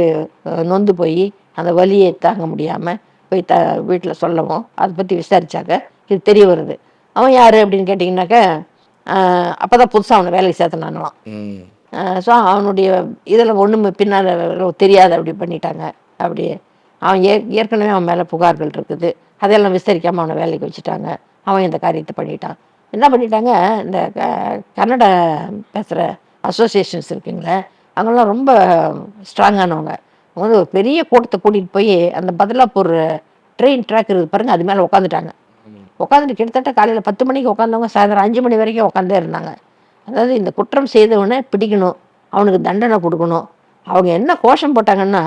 Speaker 3: நொந்து போய் அந்த வலியை தாங்க முடியாமல் போய் த வீட்டில் சொல்லவும் அதை பற்றி விசாரித்தாக்க இது தெரிய வருது. அவன் யார் அப்படின்னு கேட்டிங்கனாக்க அப்போ தான் புதுசாக அவனை வேலைக்கு சேர்த்துனாங்களாம்.
Speaker 4: ம்.
Speaker 3: ஸோ அவனுடைய இதில் ஒன்றும் பின்னால் தெரியாது அப்படி பண்ணிட்டாங்க. அப்படி அவன் ஏ ஏற்கனவே அவன் மேலே புகார்கள் இருக்குது. அதெல்லாம் விசாரிக்காமல் அவனை வேலைக்கு வச்சுட்டாங்க. அவன் இந்த காரியத்தை பண்ணிட்டான். என்ன பண்ணிட்டாங்க? இந்த க- கன்னட பேசுகிற அசோசியேஷன்ஸ் இருக்குங்களே அவங்கெல்லாம் ரொம்ப ஸ்ட்ராங்கானவங்க அவங்க வந்து ஒரு பெரிய கூட்டத்தை கூட்டிகிட்டு போய் அந்த பதலாப்பூர் ட்ரெயின் ட்ராக் இருக்குது பாருங்கள் அது மேலே உட்காந்துட்டாங்க உட்காந்துட்டு கிட்டத்தட்ட காலையில் பத்து மணிக்கு உட்காந்தவங்க சாயந்தரம் அஞ்சு மணி வரைக்கும் உட்காந்தே இருந்தாங்க. அதாவது இந்த குற்றம் செய்தவனை பிடிக்கணும் அவனுக்கு தண்டனை கொடுக்கணும். அவங்க என்ன கோஷம் போட்டாங்கன்னா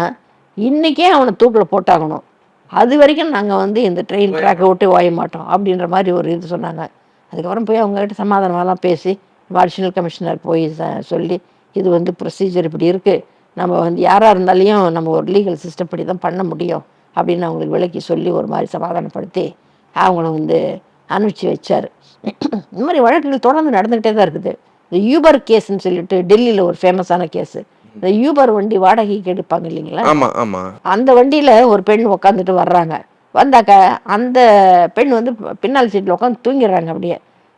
Speaker 3: இன்றைக்கே அவனை தூக்கில் போட்டாகணும். அது வரைக்கும் நாங்கள் வந்து இந்த ட்ரெயின் ட்ராக்கை விட்டு ஓய மாட்டோம் அப்படின்ற மாதிரி ஒரு இது சொன்னாங்க. அதுக்கப்புறம் போய் அவங்ககிட்ட சமாதானமெல்லாம் பேசி அடிஷனல் கமிஷனர் போய் சொல்லி இது வந்து ப்ரொசீஜர் இப்படி இருக்குது நம்ம வந்து யாராக இருந்தாலையும் நம்ம ஒரு லீகல் சிஸ்டம் படி தான் பண்ண முடியும் அப்படின்னு அவங்களுக்கு விளக்கி சொல்லி ஒரு மாதிரி சமாதானப்படுத்தி அவங்கள வந்து அனுப்பிச்சி வச்சார். இந்த மாதிரி வழக்குகள் தொடர்ந்து நடந்துக்கிட்டே தான் இருக்குது. இந்த யூபர் கேஸ்ன்னு சொல்லிட்டு டெல்லியில் ஒரு ஃபேமஸான கேஸு இந்த யூபர் வண்டி வாடகைக்கு எடுப்பாங்க இல்லைங்களா? அந்த வண்டியில் ஒரு பெண் உட்காந்துட்டு வர்றாங்க. வந்தாக்க அந்த பெண் வந்து பின்னால் சீட்டில் உட்காந்து தூங்கிடுறாங்க அப்படியே.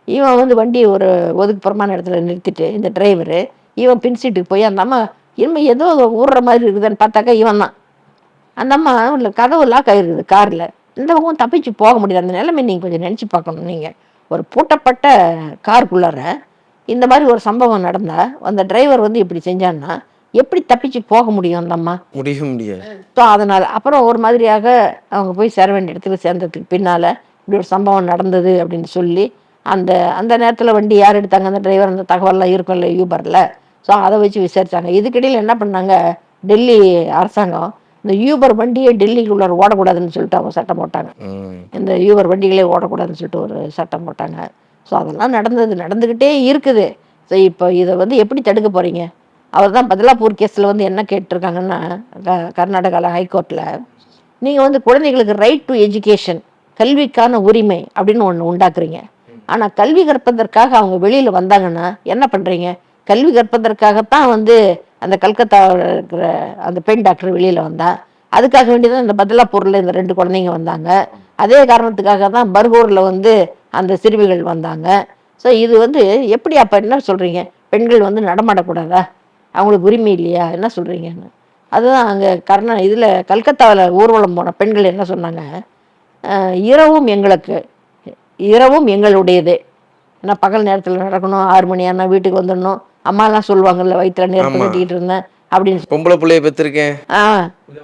Speaker 3: இவன் வந்து வண்டி ஒரு ஒதுக்குப்புறமான இடத்துல நிறுத்திட்டு இந்த டிரைவரு இவன் பின் சீட்டுக்கு போய் அந்த அம்மா இனிமேல் ஏதோ ஊறுற மாதிரி இருக்குதுன்னு பார்த்தாக்கா இவன் தான். அந்த அம்மா உள்ள கதவு லாக் ஆகிருக்குது காரில் இந்த பக்கம் தப்பிச்சு போக முடியாது. அந்த நிலைமை நீங்கள் கொஞ்சம் நினச்சி பார்க்கணும் நீங்கள் ஒரு பூட்டப்பட்ட காருக்குள்ளார இந்த மாதிரி ஒரு சம்பவம் நடந்தால் அந்த டிரைவர் வந்து இப்படி செஞ்சான்னா எப்படி தப்பிச்சு போக முடியும் அந்த அம்மா?
Speaker 4: முடிய முடியாது.
Speaker 3: ஸோ அதனால் அப்புறம் ஒரு மாதிரியாக அவங்க போய் சேர வேண்டிய இடத்துல சேர்ந்ததுக்கு பின்னால் இப்படி ஒரு சம்பவம் நடந்தது அப்படின்னு சொல்லி அந்த அந்த நேரத்தில் வண்டி யார் எடுத்தாங்க? அந்த டிரைவர் அந்த தகவல்லாம் இருக்கும்ல யூபரில் ஸோ அதை வச்சு விசாரிச்சாங்க. இதுக்கிடையில் என்ன பண்ணாங்க? டெல்லி அரசாங்கம் இந்த யூபர் வண்டியே டெல்லிக்குள்ளார ஓடக்கூடாதுன்னு சொல்லிட்டு அவங்க சட்டம் போட்டாங்க. இந்த யூபர் வண்டிகளே ஓடக்கூடாதுன்னு சொல்லிட்டு ஒரு சட்டம் போட்டாங்க. ஸோ அதெல்லாம் நடந்தது நடந்துக்கிட்டே இருக்குது. ஸோ இப்போ இதை வந்து எப்படி தடுக்க போகிறீங்க அவர் தான் பதலாப்பூர் கேஸில் வந்து என்ன கேட்டிருக்காங்கன்னா கர்நாடகாவில் ஹைகோர்ட்டில் நீங்கள் வந்து குழந்தைகளுக்கு ரைட் டு எஜுகேஷன் கல்விக்கான உரிமை அப்படின்னு ஒன்று உண்டாக்குறீங்க. ஆனால் கல்வி கற்பதற்காக அவங்க வெளியில் வந்தாங்கன்னா என்ன பண்ணுறீங்க கல்வி கற்பதற்காகத்தான் வந்து அந்த கல்கத்தாவில் இருக்கிற அந்த பெண் டாக்டர் வெளியில் வந்தா அதுக்காக வேண்டிதான் இந்த பதலாப்பூரில் இந்த ரெண்டு குழந்தைங்க வந்தாங்க. அதே காரணத்துக்காக தான் பர்கூரில் வந்து அந்த சிறுமிகள் வந்தாங்க. ஸோ இது வந்து எப்படி அப்போ என்ன சொல்கிறீங்க பெண்கள் வந்து நடமாடக்கூடாதா? அவங்களுக்கு உரிமை இல்லையா? என்ன சொல்கிறீங்கன்னு அதுதான் அங்கே கர்ணா இதில் கல்கத்தாவில் ஊர்வலம் போன பெண்கள் என்ன சொன்னாங்க? இரவும் எங்களுக்கு இரவும் எங்களுடையது. ஏன்னா பகல் நேரத்தில் நடக்கணும் ஆறு மணி ஆனால் வீட்டுக்கு வந்துடணும். அம்மாலாம் சொல்லுவாங்கல்ல வயிற்றுல நெருப்பு. கட்டிக்கிட்டு இருந்தேன் அப்படின்னு
Speaker 4: பொம்பளை பிள்ளைய பெற்றிருக்கேன்
Speaker 3: ஆ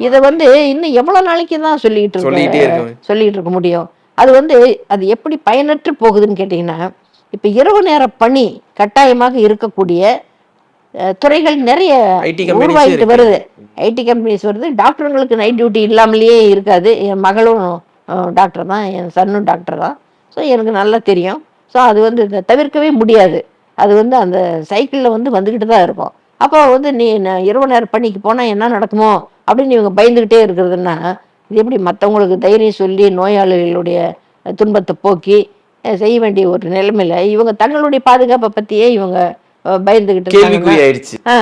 Speaker 3: இதை வந்து இன்னும் எவ்வளோ நாளைக்கு தான் சொல்லிக்கிட்டு
Speaker 4: சொல்லிக்கிட்டே
Speaker 3: இருக்க
Speaker 4: இருக்க
Speaker 3: முடியும். அது வந்து அது எப்படி பயனற்று போகுதுன்னு கேட்டிங்கன்னா இப்போ இரவு நேர பணி கட்டாயமாக இருக்கக்கூடிய துறைகள் நிறைய உருவாகிட்டு. வருது. ஐடி கம்பெனிஸ் வருது. டாக்டருங்களுக்கு நைட் டியூட்டி இல்லாமலேயே இருக்காது. என் மகளும் டாக்டர் தான். என் சன்னும் டாக்டர் தான். ஸோ எனக்கு நல்லா தெரியும். ஸோ அது வந்து இதை தவிர்க்கவே முடியாது. அது வந்து அந்த சைக்கிளில் வந்து வந்துக்கிட்டு தான் இருக்கும். அப்போ வந்து நீ நான் இரவு நேர பணிக்கு போனால் என்ன நடக்குமோ அப்படின்னு இவங்க பயந்துக்கிட்டே இருக்கிறதுன்னா இது எப்படி மற்றவங்களுக்கு தைரியம் சொல்லி நோயாளிகளுடைய துன்பத்தை போக்கி செய்ய வேண்டிய ஒரு நிலைமையில இவங்க தங்களுடைய பாதுகாப்பை பற்றியே இவங்க
Speaker 4: ஆயிடுச்சு.
Speaker 3: ஆ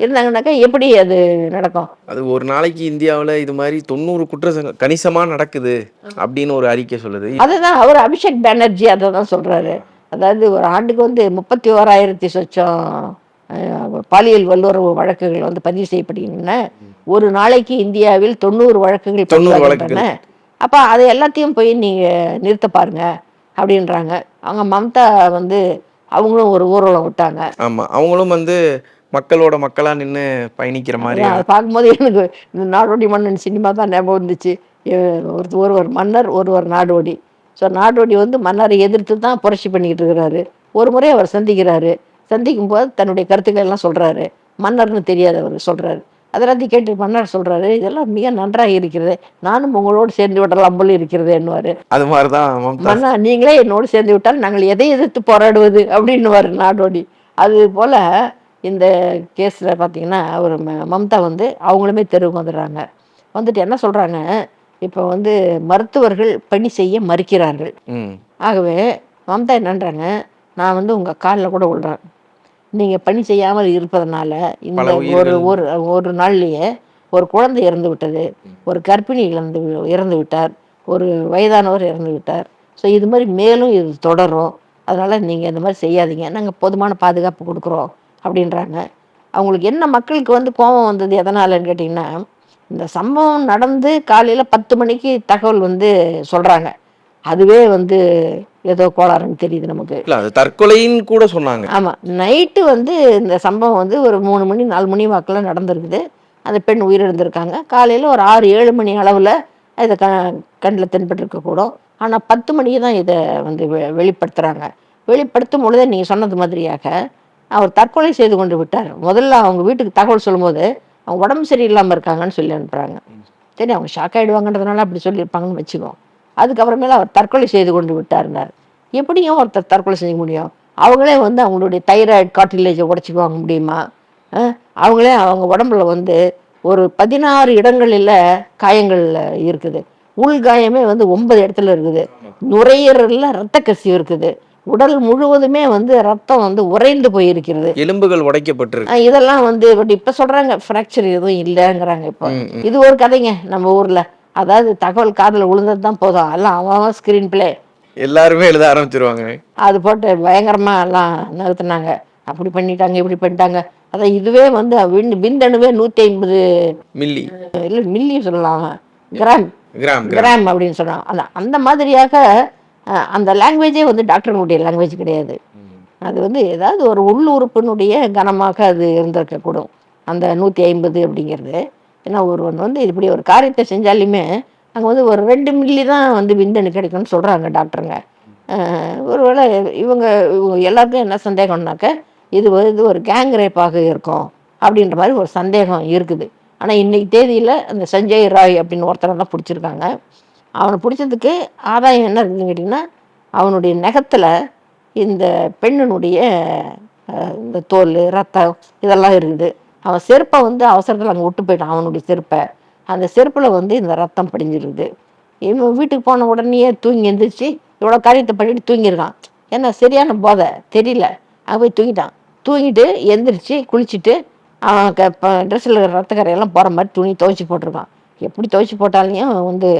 Speaker 3: இருந்தாங்கன்னாக்கா எப்படி அது நடக்கும்?
Speaker 4: அது ஒரு நாளைக்கு இந்தியாவுல இது மாதிரி தொண்ணூறு குற்ற சங்க- கணிசமா நடக்குது அப்படின்னு ஒரு அறிக்கை சொல்லுது.
Speaker 3: அதுதான் அவர் அபிஷேக் பானர்ஜி அதை தான் சொல்றாரு. அதாவது ஒரு ஆண்டுக்கு வந்து முப்பத்தி ஓராயிரத்தி சொச்சம் பாலியல் வல்லுறவு வழக்குகள் வந்து பதிவு செய்யப்படுகின்றன. ஒரு நாளைக்கு இந்தியாவில் தொண்ணூறு வழக்குகள் பதிவாகின்றன அப்போ அதை எல்லாத்தையும் போய் நீங்க நிறுத்த பாருங்க அப்படின்றாங்க. அவங்க மம்தா வந்து அவங்களும் ஒரு ஊர்வலம் விட்டாங்க.
Speaker 4: ஆமா அவங்களும் வந்து மக்களோட மக்களா நின்னு பயணிக்கிற மாதிரி
Speaker 3: அதை பார்க்கும்போது எனக்கு இந்த நாடோடி மன்னன் சினிமா தான் ஞாபகம் வந்துச்சு. ஒரு ஒருவர் மன்னர் ஒருவர் நாடோடி. ஸோ நாடோடி வந்து மன்னரை எதிர்த்து தான் புரட்சி பண்ணிக்கிட்டு இருக்கிறாரு. ஒரு முறை அவர் சந்திக்கிறாரு. சந்திக்கும் போது தன்னுடைய கருத்துக்கள் எல்லாம் சொல்கிறாரு மன்னர்னு தெரியாது அவர் சொல்கிறாரு அதெல்லாத்தையும் கேட்டு மன்னர் சொல்கிறாரு இதெல்லாம் மிக நன்றாக இருக்கிறது. நானும் உங்களோடு சேர்ந்து விடலாம் போல இருக்கிறது என்னவாரு
Speaker 4: அது மாதிரிதான் மம்தா
Speaker 3: மன்னா நீங்களே என்னோடு சேர்ந்து விட்டால் நாங்கள் எதை எதிர்த்து போராடுவது? அப்படின்னுவார் நாடோடி. அது போல் இந்த கேஸில் பார்த்தீங்கன்னா ம- மம்தா வந்து அவங்களுமே தெருவுக்கு வந்துடுறாங்க. வந்துட்டு என்ன சொல்கிறாங்க இப்போ வந்து மருத்துவர்கள் பணி செய்ய மறுக்கிறார்கள். ஆகவே மம்தா என்னன்றாங்க நான் வந்து உங்கள் காலில் கூட விழுறேன். நீங்கள் பணி செய்யாமல் இருப்பதனால இந்த ஒரு. ஒரு ஒரு நாள்லயே ஒரு குழந்தை இறந்து விட்டது. ஒரு கர்ப்பிணி இறந்து வி- இறந்து விட்டார். ஒரு வயதானவர் இறந்து விட்டார். ஸோ இது மாதிரி மேலும் இது தொடரும். அதனால் நீங்கள் இந்த மாதிரி செய்யாதீங்க. நாங்கள் போதுமான பாதுகாப்பு கொடுக்குறோம் அப்படின்றாங்க. அவங்களுக்கு என்ன மக்களுக்கு வந்து கோபம் வந்தது எதனாலன்னு கேட்டிங்கன்னா இந்த சம்பவம் நடந்து காலையில் பத்து மணிக்கு தகவல் வந்து சொல்கிறாங்க அதுவே வந்து ஏதோ கோளாறுன்னு தெரியுது நமக்கு.
Speaker 4: தற்கொலைன்னு கூட சொன்னாங்க.
Speaker 3: ஆமாம் நைட்டு வந்து இந்த சம்பவம் வந்து ஒரு மூணு மணி நாலு மணி வாக்கில் நடந்திருக்குது. அந்த பெண் உயிரிழந்திருக்காங்க. காலையில் ஒரு ஆறு ஏழு மணி அளவில் இதை க கண்ணில் தென்பட்டிருக்கக்கூடும் ஆனால் பத்து மணிக்கு தான் இதை வந்து வெ- வெளிப்படுத்துகிறாங்க வெளிப்படுத்தும் பொழுதே நீங்கள் சொன்னது மாதிரியாக அவர் தற்கொலை செய்து கொண்டு விட்டார். முதல்ல அவங்க வீட்டுக்கு தகவல் சொல்லும்போது அவங்க உடம்பு சரியில்லாமல் இருக்காங்கன்னு சொல்லி அனுப்புகிறாங்க சரி அவங்க ஷாக் ஆகிடுவாங்கன்றதுனால அப்படி சொல்லியிருப்பாங்கன்னு வச்சுக்கோம் அதுக்கப்புறமேல அவர் தற்கொலை செய்து கொண்டு விட்டார்னார். எப்படியும் ஒருத்தர் தற்கொலை செய்ய முடியும். அவங்களே வந்து அவங்களுடைய தைராய்டு கார்டிலேஜை உடச்சிக்குவாங்க முடியுமா? அவங்களே அவங்க உடம்புல வந்து ஒரு பதினாறு இடங்களில் காயங்கள் இருக்குது. உள்காயமே வந்து ஒன்பது இடத்துல இருக்குது. நுரையீரலில் ரத்த கசிவு இருக்குது. உடல் முழுவதுமே வந்து ரத்தம் வந்து உறைந்து போயிருக்கிறது.
Speaker 4: எலும்புகள் உடைக்கப்பட்டிருக்கு.
Speaker 3: இதெல்லாம் வந்து பட் இப்போ சொல்கிறாங்க ஃப்ராக்சர் எதுவும் இல்லைங்கிறாங்க இப்போ. இது ஒரு கதைங்க நம்ம ஊரில். அதாவது தகவல் காதில் விழுந்தது தான் போதும். எல்லாம் அவன் ஸ்க்ரீன் பிளே
Speaker 4: எல்லாருமே எழுத ஆரம்பிச்சிருவாங்க.
Speaker 3: அது போட்டு பயங்கரமா எல்லாம் நகர்த்துனாங்க அப்படி பண்ணிட்டாங்க இப்படி பண்ணிட்டாங்க. அதான் இதுவே வந்து விந்தணுவே நூற்றி ஐம்பது
Speaker 4: மில்லி.
Speaker 3: இல்லை மில்லி சொல்லலாம். கிராம்.
Speaker 4: Gram gram.
Speaker 3: அப்படின்னு சொன்னாங்க அந்த மாதிரியாக அந்த லாங்குவேஜே வந்து டாக்டர்களுடைய லாங்குவேஜ் கிடையாது. அது வந்து ஏதாவது ஒரு உள் உறுப்பினுடைய கனமாக அது இருந்திருக்கக்கூடும். அந்த நூற்றி ஐம்பது அப்படிங்கிறது. ஏன்னா ஒருவன் வந்து இப்படி ஒரு காரியத்தை செஞ்சாலுமே அங்கே வந்து ஒரு ரெண்டு மில்லி தான் வந்து விந்தணு கிடைக்கும்னு சொல்கிறாங்க டாக்டருங்க ஒருவேளை இவங்க இவங்க எல்லாருக்கும் என்ன சந்தேகம்னாக்க இது வந்து ஒரு கேங் ரேப்பாக இருக்கும் அப்படின்ற மாதிரி ஒரு சந்தேகம் இருக்குது. ஆனால் இன்னைக்கு தேதியில் அந்த சஞ்சய் ராய் அப்படின்னு ஒருத்தரை தான் பிடிச்சிருக்காங்க. அவனை பிடிச்சதுக்கு ஆதாயம் என்ன இருக்குதுன்னு கேட்டிங்கன்னா அவனுடைய நகத்தில் இந்த பெண்ணினுடைய இந்த தோல் ரத்தம் இதெல்லாம் இருக்குது. அவன் செருப்பை வந்து அவசரத்தில் அங்கே விட்டு போயிட்டான் அவனுடைய செருப்பை. அந்த செருப்பில் வந்து இந்த ரத்தம் படிஞ்சிருக்குது இவன் வீட்டுக்கு போன உடனேயே தூங்கி எந்திரிச்சு இவ்வளோ காரியத்தை பண்ணிட்டு தூங்கியிருக்கான். ஏன்னா சரியான போதை? தெரியல. அவன் போய் தூங்கிட்டான். தூங்கிட்டு எந்திரிச்சு குளிச்சுட்டு அவன் க ட்ரெஸ்ஸில் ரத்தக்கரையெல்லாம் போகிற மாதிரி துணி துவைச்சி போட்டிருக்கான். எப்படி துவைச்சி போட்டாலையும் வந்து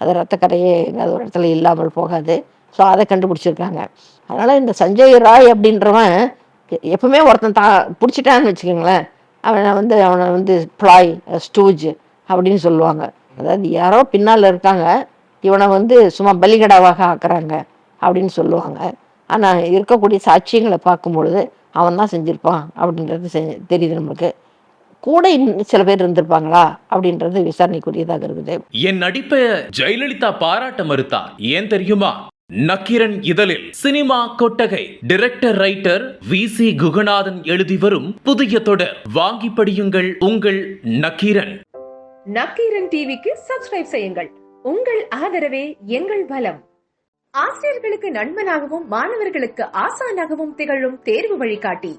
Speaker 3: அது ரத்தக்கரையே எங்கேயாவது ஒரு இடத்துல இல்லாமல் போகாது. ஸோ அதை கண்டுபிடிச்சிருக்காங்க. அதனால் இந்த சஞ்சய் ராய் அப்படின்றவன் எப்பவுமே ஒருத்தன் தா பிடிச்சிட்டான்னு வச்சுக்கோங்களேன். அவனை வந்து அவனை வந்து ப்ளாய் ஸ்டூஜ் அப்படின்னு சொல்லுவாங்க. அதாவது யாரோ பின்னால் இருக்காங்க. இவனை வந்து சும்மா பலிகடாவாக ஆக்குறாங்க அப்படின்னு சொல்லுவாங்க. ஆனால் இருக்கக்கூடிய சாட்சியங்களை பார்க்கும் பொழுது அவன் தான் செஞ்சுருப்பான் அப்படின்றது செ- தெரியுது நம்மளுக்கு. கூட இன்னும் சில பேர் இருந்திருப்பாங்களா? அப்படின்றது விசாரணைக்குரியதாக இருக்குது.
Speaker 5: என் நடிப்பை ஜெயலலிதா பாராட்ட மறுத்தார் ஏன் தெரியுமா? நக்கீரன் இதழில் சினிமா கொட்டகை. Director writer V C Guhanathan எழுதி வரும் புதிய தொடர். வாங்கி படியுங்கள் உங்கள் நக்கீரன்.
Speaker 6: நக்கீரன் டிவிக்கு சப்ஸ்கிரைப் செய்யுங்கள். உங்கள் ஆதரவே எங்கள் பலம். ஆசிரியர்களுக்கு நண்பனாகவும் மாணவர்களுக்கு ஆசானாகவும் திகழும் தேர்வு வழிகாட்டி.